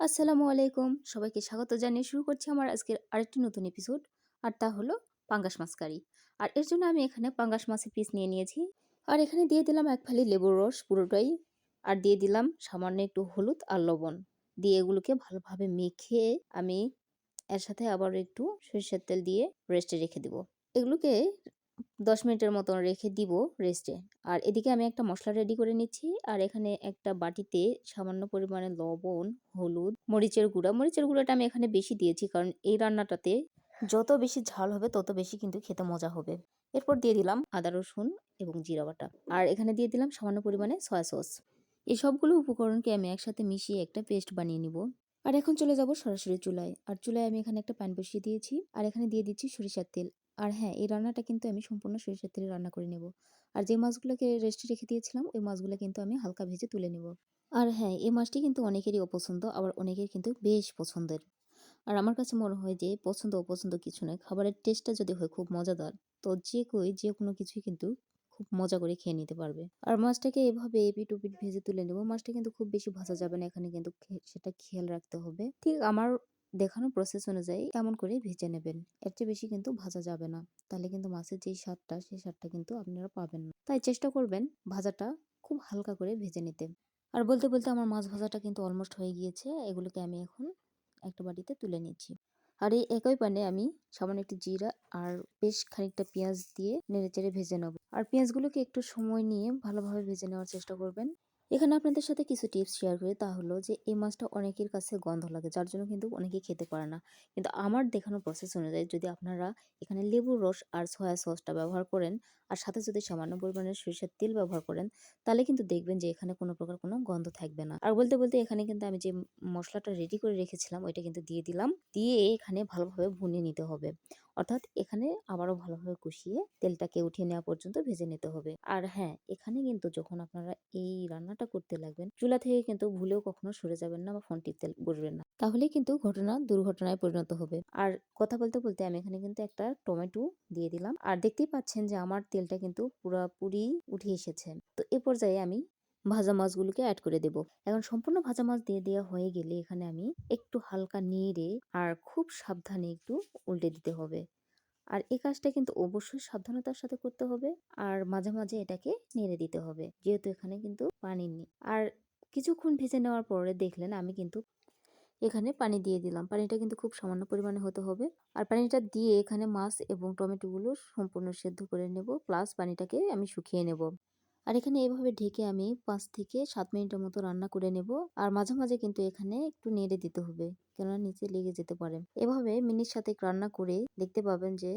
আসসালামু আলাইকুম। সবাইকে স্বাগত জানিয়ে শুরু করছি আমার আজকের আরেকটি নতুন এপিসোড আর তা হলো পাঙ্গাস মাছ কারি। আর এর জন্য আমি এখানে পাঙ্গাস মাছের পিস নিয়ে নিয়েছি। আর এখানে দিয়ে দিলাম এক ফালি লেবুর রস পুরোটাই। আর দিয়ে দিলাম সামান্য একটু হলুদ আর লবণ। দিয়ে এগুলোকে ভালোভাবে মেখে আমি এর সাথে আবার একটু সরিষার তেল দিয়ে রেস্টে রেখে দেব। এগুলোকে দশ মিনিটের মতন রেখে দিব রেস্টে আর এদিকে আমি একটা মশলা রেডি করে নিচ্ছি। আর এখানে একটা বাটিতে সামান্য পরিমাণে লবণ, হলুদ, মরিচের গুঁড়া। মরিচের গুঁড়াটা আমি এখানে বেশি দিয়েছি কারণ এই রান্নাটাতে যত বেশি ঝাল হবে তত বেশি কিন্তু খেতে মজা হবে। এরপর দিয়ে দিলাম আদা, রসুন এবং জিরা বাটা। আর এখানে দিয়ে দিলাম সামান্য পরিমাণে সয়া সস এই সবগুলো উপকরণকে আমি একসাথে মিশিয়ে একটা পেস্ট বানিয়ে নিব। আর এখন চলে যাব সরাসরি চুলায়। আর চুলায় আমি এখানে একটা প্যান বসিয়ে দিয়েছি। আর এখানে দিয়ে দিচ্ছি সরিষার তেল। আর হ্যাঁ এই রান্নাটা কিন্তু আমি সম্পূর্ণ সরিষার তেলে রান্না করে নেব। আর যে মাছগুলোকে রেস্টে রেখে দিয়েছিলাম, ওই মাছগুলো কিন্তু আমি হালকা ভেজে তুলে নেব। আর হ্যাঁ এই মাছটি কিন্তু অনেকেরই অপছন্দ, আবার অনেকের কিন্তু বেশ পছন্দের। আর আমার কাছে মনে হয় যে, পছন্দ অপছন্দ কিছু নয়, খাবারের টেস্টটা যদি হয় খুব মজাদার, তো যে কই, যে কোনো কিছুই কিন্তু খুব মজা করে খেয়ে নিতে পারবে। আর মাছটাকে এভাবে এপিট ওপিট ভেজে তুলে নেব, মাছটা কিন্তু খুব বেশি ভাজা যাবে না, এখানে কিন্তু সেটা খেয়াল রাখতে হবে। ঠিক আমার দেখানো প্রসেস অনুযায়ী কেমন করে ভেজে নেবেন? এর চেয়ে বেশি কিন্তু ভাজা যাবে না। তাহলে কিন্তু মাছের যেই স্বাদটা, সেই স্বাদটা কিন্তু আপনারা পাবেন না। তাই চেষ্টা করবেন ভাজাটা খুব হালকা করে ভেজে নিতে। আর বলতে বলতে আমার মাছ ভাজাটা কিন্তু অলমোস্ট হয়ে গিয়েছে। এগুলোকে আমি এখন একটা বাটিতে তুলে নিচ্ছি। আর এই একই পানে আমি সামান্য একটু জিরা আর বেশ খানিকটা পেঁয়াজ দিয়ে নেড়ে চেড়ে ভেজে নেব। আর পেঁয়াজগুলোকে একটু সময় নিয়ে ভালোভাবে ভেজে নেওয়ার চেষ্টা করবেন। এখানে আপনাদের সাথে কিছু টিপস শেয়ার করি। তা হলো যে, এই মাছটা অনেকের কাছে গন্ধ লাগে, যার জন্য কিন্তু অনেকে খেতে পারে না। কিন্তু আমার দেখানো প্রসেস অনুযায়ী যদি আপনারা এখানে লেবুর রস আর সয়া সসটা ব্যবহার করেন আর সাথে যদি সামান্য পরিমাণে সরিষার তেল ব্যবহার করেন, তাহলে কিন্তু দেখবেন যে এখানে কোনো প্রকার কোনো গন্ধ থাকবে না। আর বলতে বলতে এখানে কিন্তু আমি যে মশলাটা রেডি করে রেখেছিলাম, ওইটা কিন্তু দিয়ে দিলাম। দিয়ে এখানে ভালোভাবে ভুনিয়ে নিতে হবে। অর্থাৎ এখানে আবারও ভালোভাবে কষিয়ে তেলটাকে উঠিয়ে নেওয়া পর্যন্ত ভেজে নিতে হবে। আর হ্যাঁ এখানে কিন্তু যখন আপনারা এই রান্নাটা করতে লাগবেন, চুলা থেকে কিন্তু ভুলেও কখনো সরে যাবেন না বা ফোন টিপতে বসবেন না। তাহলে কিন্তু ঘটনা দুর্ঘটনায় পরিণত হবে। আর কথা বলতে বলতে আমি এখানে কিন্তু একটা টমেটো দিয়ে দিলাম। আর দেখতেই পাচ্ছেন যে আমার তেলটা কিন্তু পুরাপুরি উঠে এসেছে। তো এ পর্যায়ে আমি ভাজা মাছগুলোকে অ্যাড করে দেব। এখন সম্পূর্ণ ভাজা মাছ দিয়ে দেওয়া হয়ে গেলে এখানে আমি একটু হালকা নেড়ে আর খুব সাবধানে একটু উল্টে দিতে হবে। আর এই কাজটা কিন্তু অবশ্যই সাবধানতার সাথে করতে হবে আর মাঝে মাঝে এটাকে নেড়ে দিতে হবে, যেহেতু এখানে কিন্তু পানি নেই। আর কিছুক্ষণ ভেজে নেওয়ার পরে দেখলেন আমি কিন্তু এখানে পানি দিয়ে দিলাম। পানিটা কিন্তু খুব সামান্য পরিমাণে হতে হবে। আর পানিটা দিয়ে এখানে মাছ এবং টমেটোগুলো সম্পূর্ণ সেদ্ধ করে নেব প্লাস পানিটাকে আমি শুকিয়ে নেব। আর এখানে এইভাবে ঢেকে আমি পাঁচ থেকে সাত মিনিটের মতো রান্না করে নেব। আর মাঝে মাঝে কিন্তু এখানে একটু নেড়ে দিতে হবে, কেননা নিচে লেগে যেতে পারে। এভাবে মিনিট সাথে রান্না করে দেখতে পাবেন যে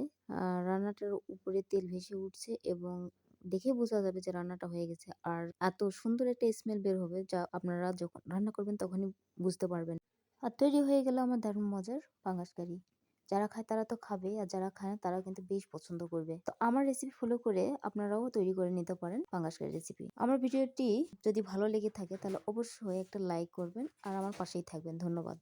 রান্নাটার উপরে তেল ভেসে উঠছে এবং দেখে বোঝা যাবে যে রান্নাটা হয়ে গেছে। আর এত সুন্দর একটা স্মেল বের হবে যা আপনারা যখন রান্না করবেন তখনই বুঝতে পারবেন। আর তৈরি হয়ে গেল আমার দারুণ মজার পাঙ্গাস কারি। যারা খায় তারা তো খাবে, আর যারা খায় না তারা কিন্তু বেশ পছন্দ করবে। তো আমার রেসিপি ফলো করে আপনারাও তৈরি করে নিতে পারেন পাঙ্গাস কারি রেসিপি আমার ভিডিওটি যদি ভালো লেগে থাকে তাহলে অবশ্যই একটা লাইক করবেন, আর আমার পাশেই থাকবেন। ধন্যবাদ।